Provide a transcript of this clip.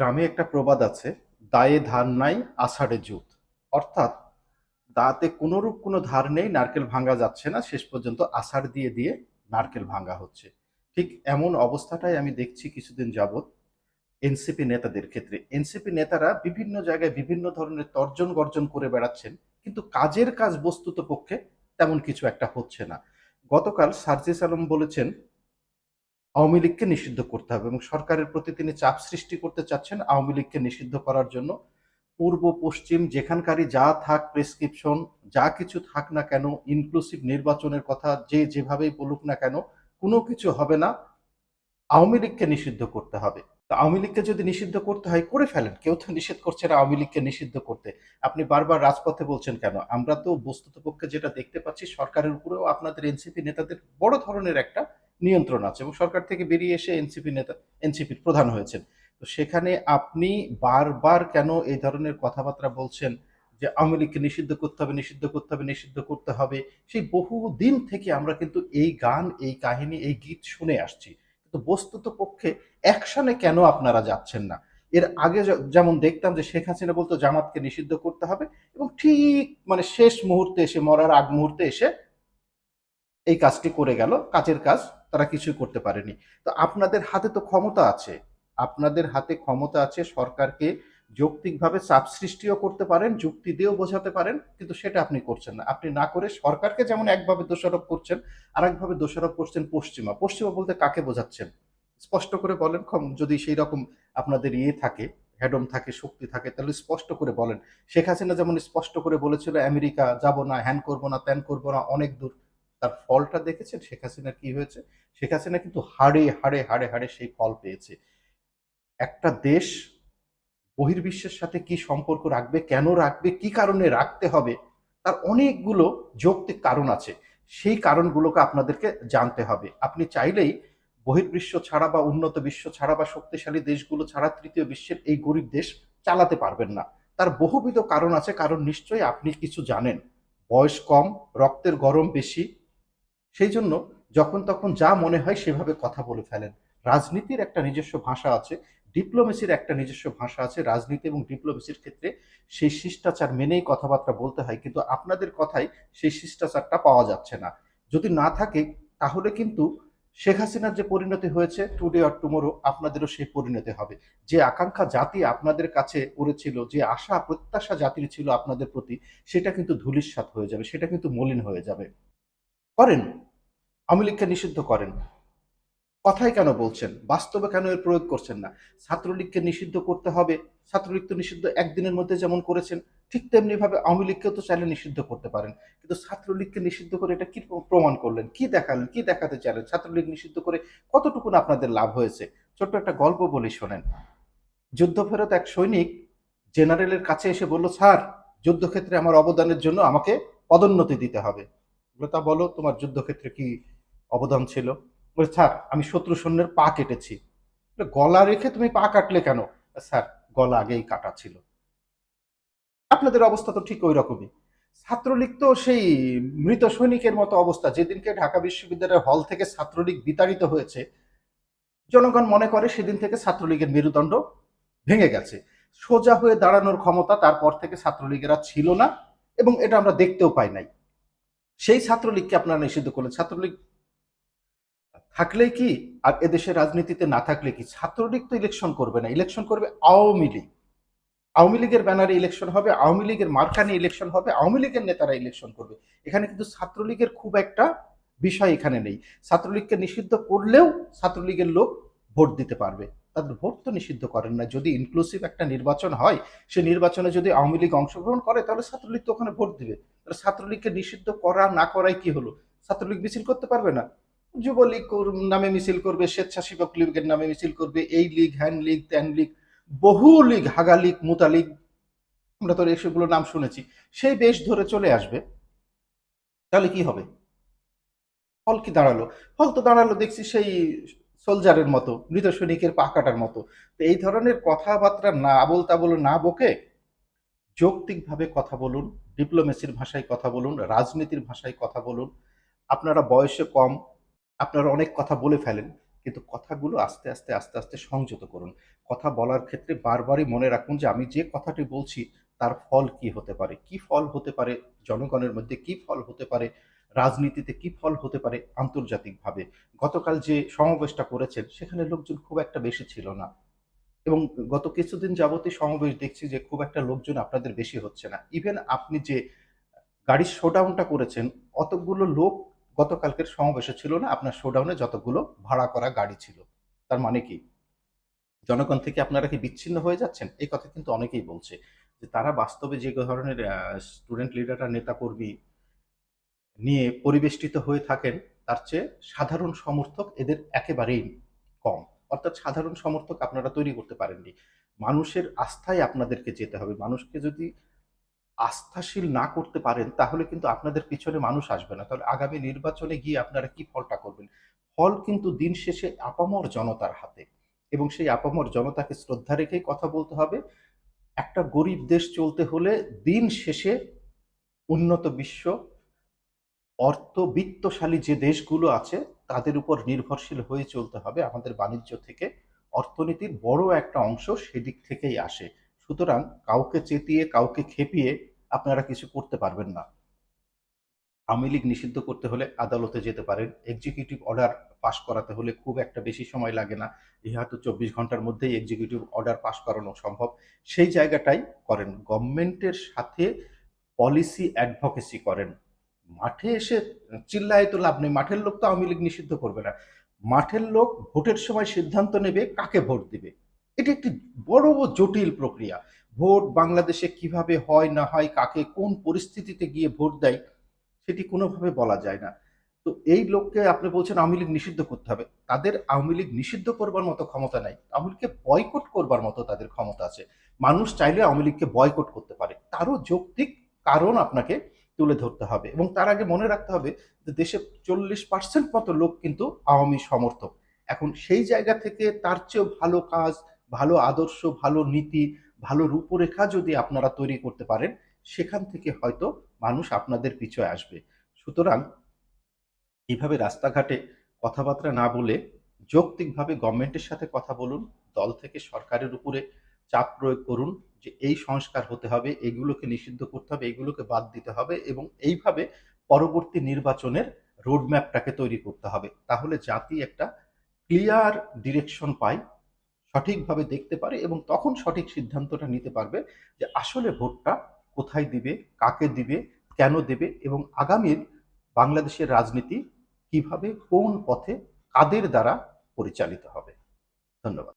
গ্রামে একটা প্রবাদ আছে, দায়ে ধার নাই, আষাঢ়ে জুত। অর্থাৎ দাঁতে কোনোরূপ কোনো ধার নেই, নারকেল ভাঙা যাচ্ছে না, শেষ পর্যন্ত আষাঢ় দিয়ে দিয়ে নারকেল ভাঙা হচ্ছে। ঠিক এমন অবস্থাটাই আমি দেখছি কিছুদিন যাবৎ এনসিপি নেতাদের ক্ষেত্রে। এনসিপি নেতারা বিভিন্ন জায়গায় বিভিন্ন ধরনের তর্জন গর্জন করে বেড়াচ্ছেন, কিন্তু কাজের কাজ বস্তুত পক্ষে তেমন কিছু একটা হচ্ছে না। গতকাল সার্জিস আলম বলেছেন আওয়ামী লীগকে নিষিদ্ধ করতে হবে এবং সরকারের প্রতি তিনি চাপ সৃষ্টি করতে চাচ্ছেন আওয়ামী লীগকে নিষিদ্ধ করার জন্য। পূর্ব, পশ্চিম, যেখানকারই যা থাক প্রেসক্রিপশন যা কিছু থাক না কেন ইনক্লুসিভ নির্বাচনের কথা যে যেভাবেই বলুক না কেন, কোনো কিছু হবে না। আওয়ামী লীগকে নিষিদ্ধ করতে হবে। তা আওয়ামী লীগকে যদি নিষিদ্ধ করতে হয়, করে ফেলেন। কেউ তো নিষেধ করছে না আওয়ামী লীগকে নিষিদ্ধ করতে। আপনি বারবার রাজপথে বলছেন কেন? আমরা তো বস্তুত পক্ষে যেটা দেখতে পাচ্ছি, সরকারের উপরেও আপনাদের এনসিপি নেতাদের বড় ধরনের একটা নিয়ন্ত্রণ আছে এবং সরকার থেকে বেরিয়ে এসে এনসিপি নেতা, এনসিপির প্রধান হয়েছেন। তো সেখানে আপনি বারবার কেন এই ধরনের কথাবার্তা বলছেন যে আওয়ামী লীগকে নিষিদ্ধ করতে হবে, নিষিদ্ধ করতে হবে, নিষিদ্ধ করতে হবে? সেই বহু দিন থেকে আমরা কিন্তু এই গান, এই কাহিনী, এই গীত শুনে আসছি। কিন্তু বস্তুত পক্ষে অ্যাকশনে কেন আপনারা যাচ্ছেন না? এর আগে যেমন দেখতাম যে শেখ হাসিনা বলতো, জামাতকে নিষিদ্ধ করতে হবে। এবং ঠিক মানে শেষ মুহূর্তে এসে, মরার আগ মুহূর্তে এসে এই কাজটি করে গেল, কাজের কাজ তারা কিছুই করতে পারেনি। তো আপনাদের হাতে তো ক্ষমতা আছে। আপনাদের হাতে ক্ষমতা আছে সরকারকে যৌক্তিকভাবে চাপ সৃষ্টিও করতে পারেন, যুক্তি দিয়েও বোঝাতে পারেন, কিন্তু সেটা আপনি করছেন না। আপনি না করে সরকারকে যেমন একভাবে দোষারোপ করছেন আর একভাবে দোষারোপ করছেন পশ্চিমা। পশ্চিমা বলতে কাকে বোঝাচ্ছেন? স্পষ্ট করে বলেন যদি সেই রকম আপনাদের ইয়ে থাকে, হ্যাডম থাকে, শক্তি থাকে, তাহলে স্পষ্ট করে বলেন। শেখ হাসিনা যেমন স্পষ্ট করে বলেছিল, আমেরিকা যাব না, হ্যান করব না, ত্যান করব না, অনেক দূর। তার ফলটা দেখেছেন? শেখ হাসিনার কি হয়েছে? শেখ হাসিনা কিন্তু হাড়ে হাড়ে হাড়ে হাড়ে সেই ফল পেয়েছে। একটা দেশ বহির্বিশ্বের সাথে কি সম্পর্ক রাখবে? কেন রাখবে? কি কারণে রাখতে হবে? তার অনেকগুলো যৌক্তিক কারণ আছে। সেই কারণগুলোকে আপনাদেরকে জানতে হবে। আপনি চাইলেই বহির্বিশ্ব ছাড়া বা উন্নত বিশ্ব ছাড়া বা শক্তিশালী দেশগুলো ছাড়া তৃতীয় বিশ্বের এই গরিব দেশ চালাতে পারবেন না। তার বহুবিধ কারণ আছে, কারণ নিশ্চয়ই আপনি কিছু জানেন। বয়স কম, রক্তের গরম বেশি সেই জন্য যখন তখন যা মনে হয় সেভাবে কথা বলে ফেলেন। রাজনীতির একটা নিজস্ব ভাষা আছে, ডিপ্লোমেসির একটা নিজস্ব ভাষা আছে। রাজনীতি এবং ডিপ্লোমেসির ক্ষেত্রে সেই শিষ্টাচার মেনেই কথাবার্তা বলতে হয়, কিন্তু আপনাদের কথাই সেই শিষ্টাচারটা পাওয়া যাচ্ছে না। যদি না থাকে, তাহলে কিন্তু শেখ হাসিনার যে পরিণতি হয়েছে টুডে অর টুমোরো আপনাদেরও সেই পরিণতি হবে। যে আকাঙ্ক্ষা জাতি আপনাদের কাছে করেছিল যে আশা, প্রত্যাশা জাতির ছিল আপনাদের প্রতি, সেটা কিন্তু ধুলিস্বাত হয়ে যাবে, সেটা কিন্তু মলিন হয়ে যাবে। করেন আওয়ামী লীগকে নিষিদ্ধ করেন। কথাই কেন বলছেন? বাস্তবে কেন এর প্রয়োগ করছেন না? ছাত্রলীগকে নিষিদ্ধ করতে হবে। ছাত্রলীগ তো নিষিদ্ধ একদিনের মধ্যে যেমন করেছেন, ঠিক তেমনি ভাবে আওয়ামী লীগকেও তো চাইলে নিষিদ্ধ করতে পারেন। কিন্তু ছাত্রলীগকে নিষিদ্ধ করে এটা কি প্রমাণ করলেন? কি দেখালেন? কি দেখাতে চাইলেন? ছাত্রলীগ নিষিদ্ধ করে কতটুকু আপনাদের লাভ হয়েছে? ছোট্ট একটা গল্প বলি শোনেন। যুদ্ধ ফেরত এক সৈনিক জেনারেলের কাছে এসে বলল, স্যার, যুদ্ধক্ষেত্রে আমার অবদানের জন্য আমাকে পদোন্নতি দিতে হবে। বলে, তা বলো তোমার যুদ্ধক্ষেত্রে কি অবদান ছিল? বলে স্যার আমি শত্রু সৈন্যের পা কেটেছি। গলা রেখে তুমি পা কাটলে কেন? স্যার গলা আগেই কাটা ছিল। আপনাদের অবস্থা তো ঠিক ওই রকমই ছাত্রলীগ তো সেই মৃত সৈনিকের মতো অবস্থা। যেদিনকে ঢাকা বিশ্ববিদ্যালয়ের হল থেকে ছাত্রলীগ বিতাড়িত হয়েছে জনগণ মনে করে সেদিন থেকে ছাত্রলীগের মেরুদণ্ড ভেঙে গেছে। সোজা হয়ে দাঁড়ানোর ক্ষমতা তারপর থেকে ছাত্রলীগেরা ছিল না এবং এটা আমরা দেখতেও পাই নাই। সেই ছাত্রলীগকে আপনারা নিষিদ্ধ করলেন। ছাত্রলীগ থাকলেই কি? আর এদেশের রাজনীতিতে না থাকলে কি? ছাত্রলীগ তো ইলেকশন করবে না। ইলেকশন করবে আওয়ামী লীগ। আওয়ামী লীগের ব্যানারে ইলেকশন হবে, আওয়ামী লীগের মার্কা নিয়ে ইলেকশন হবে, আওয়ামী লীগের নেতারা ইলেকশন করবে। এখানে কিন্তু ছাত্রলীগের খুব একটা বিষয় এখানে নেই। ছাত্রলীগকে নিষিদ্ধ করলেও ছাত্রলীগের লোক ভোট দিতে পারবে। তাদের ভোট তো নিষিদ্ধ করেন না। যদি ইনক্লুসিভ একটা নির্বাচন হয় সে নির্বাচনে যদি আওয়ামী লীগ অংশগ্রহণ করে, তাহলে ছাত্রলীগ তো ওখানে ভোট দিবে। তাহলে ছাত্রলীগকে নিষিদ্ধ করা না করাই কি হলো? ছাত্রলীগ মিছিল করতে পারবে না। যুবলীগ নামে মিছিল করবে, স্বেচ্ছাসেবক লীগের নামে মিছিল করবে, এই লীগ, হ্যান লীগ, ত্যান লীগ, বহু লীগ, হাগা লীগ, মুতা লীগ, আমরা তো এসবগুলো নাম শুনেছি, সেই বেশ ধরে চলে আসবে। তাহলে কি হবে? ফল কি দাঁড়াল? ফল তো দাঁড়াল, দেখছি সেই সোলজারের মতো, মৃত সৈনিকের পা কাটার মতো। তো এই ধরনের কথাবার্তা না আবল তাবল না বকে যৌক্তিকভাবে কথা বলুন, ডিপ্লোমেসির ভাষায় কথা বলুন, রাজনীতির ভাষায় কথা বলুন। আপনারা বয়সে কম, আপনারা অনেক কথা বলে ফেলেন, কিন্তু কথাগুলো আস্তে আস্তে আস্তে আস্তে সংযত করুন। কথা বলার ক্ষেত্রে বারবারই মনে রাখুন যে আমি যে কথাটি বলছি, তার ফল কি হতে পারে? কি ফল হতে পারে? জনগণের মধ্যে কি ফল হতে পারে? রাজনীতিতে কি ফল হতে পারে আন্তর্জাতিকভাবে? গতকাল যে সমাবেশটা করেছেন, সেখানে লোকজন খুব একটা বেশি ছিল না। এবং গত কিছুদিন যাবতই সমাবেশ দেখছি যে খুব একটা লোকজন আপনাদের বেশি হচ্ছে না। ইভেন আপনি যে গাড়ির শোডাউনটা করেছেন, অতগুলো লোক গতকালকের সমাবেশে ছিল না। আপনার শোডাউনে যতগুলো ভাড়া করা গাড়ি ছিল। তার মানে কি? জনগণ থেকে আপনারা কি বিচ্ছিন্ন হয়ে যাচ্ছেন? এই কথা কিন্তু অনেকেই বলছে। যে তারা বাস্তবে যে ধরনের স্টুডেন্ট লিডাররা নেতাকর্মী নিয়ে পরিবেষ্টিত হয়ে থাকেন, তার চেয়ে সাধারণ সমর্থক এদের একেবারেই কম। অর্থাৎ সাধারণ সমর্থক আপনারা তৈরি করতে পারেননি। মানুষের আস্থায় আপনাদেরকে যেতে হবে। মানুষকে যদি আস্থাশীল না করতে পারেন, তাহলে কিন্তু আপনাদের পিছনে মানুষ আসবে না। তাহলে আগামী নির্বাচনে গিয়ে আপনারা কি ফলটা করবেন? ফল কিন্তু দিন শেষে আপামর জনতার হাতে। এবং সেই আপামর জনতাকে শ্রদ্ধা রেখেই কথা বলতে হবে। একটা গরিব দেশ চলতে হলে দিন শেষে উন্নত বিশ্ব অর্থবিত্তশালী যে দেশগুলো আছে, তাদের উপর নির্ভরশীল হয়ে চলতে হবে আমাদের বাণিজ্য থেকে। অর্থনীতির বড় একটা অংশ সেদিক থেকেই আসে। সুতরাং কাউকে চেতিয়ে, কাউকে খেপিয়ে আপনারা কিছু করতে পারবেন না। আওয়ামী লীগ নিষিদ্ধ করতে হলে আদালতে যেতে পারেন। এক্সিকিউটিভ অর্ডার পাশ করাতে হলে খুব একটা বেশি সময় লাগে না। ইহাতে চব্বিশ ঘণ্টার মধ্যেই এক্সিকিউটিভ অর্ডার পাশ করানো সম্ভব। সেই জায়গাটাই করেন। গভর্নমেন্টের সাথে পলিসি অ্যাডভোকেসি করেন। মাঠে এসে চিল্লায় তো লাভ নেই, মাঠের লোক তো আওয়ামী লীগ নিষিদ্ধ করবে না। মাঠের লোক ভোটের সময় সিদ্ধান্ত নেবে কাকে ভোট দিবে। এটি একটি বড় জটিল প্রক্রিয়া। ভোট বাংলাদেশে কীভাবে হয় না হয়, কাকে কোন পরিস্থিতিতে গিয়ে ভোট দেয়, সেটি কোনোভাবে বলা যায় না। তো এই লোককে আপনি বলছেন আওয়ামী লীগ নিষিদ্ধ করতে হবে। তাদের আওয়ামী লীগ নিষিদ্ধ করবার মতো ক্ষমতা নাই। আওয়ামী লীগকে বয়কট করবার মতো তাদের ক্ষমতা আছে। মানুষ চাইলে আওয়ামী লীগকে বয়কট করতে পারে। তারও যৌক্তিক কারণ আপনাকে তুলে ধরতে হবে এবং তার আগে মনে রাখতে হবে যে দেশে চল্লিশ পার্সেন্ট মতো লোক কিন্তু আওয়ামী সমর্থক। এখন সেই জায়গা থেকে তার চেয়েও ভালো কাজ, ভালো আদর্শ, ভালো নীতি, ভালো রূপরেখা যদি আপনারা তৈরি করতে পারেন, সেখান থেকে হয়তো মানুষ আপনাদের পিছনে আসবে। সুতরাং এইভাবে রাস্তাঘাটে কথাবার্তা না বলে যৌক্তিকভাবে গভর্নমেন্টের সাথে কথা বলুন, দল থেকে সরকারের উপরে চাপ প্রয়োগ করুন যে এই সংস্কার হতে হবে, এগুলোকে নিষিদ্ধ করতে হবে, এগুলোকে বাদ দিতে হবে এবং এইভাবে পরবর্তী নির্বাচনের রোডম্যাপটাকে তৈরি করতে হবে। তাহলে জাতি একটা ক্লিয়ার ডিরেকশন পায়, সঠিকভাবে দেখতে পারে এবং তখন সঠিক সিদ্ধান্তটা নিতে পারবে যে আসলে ভোটটা কোথায় দিবে, কাকে দিবে, কেন দেবে এবং আগামীর বাংলাদেশের রাজনীতি কীভাবে কোন পথে কাদের দ্বারা পরিচালিত হবে। ধন্যবাদ।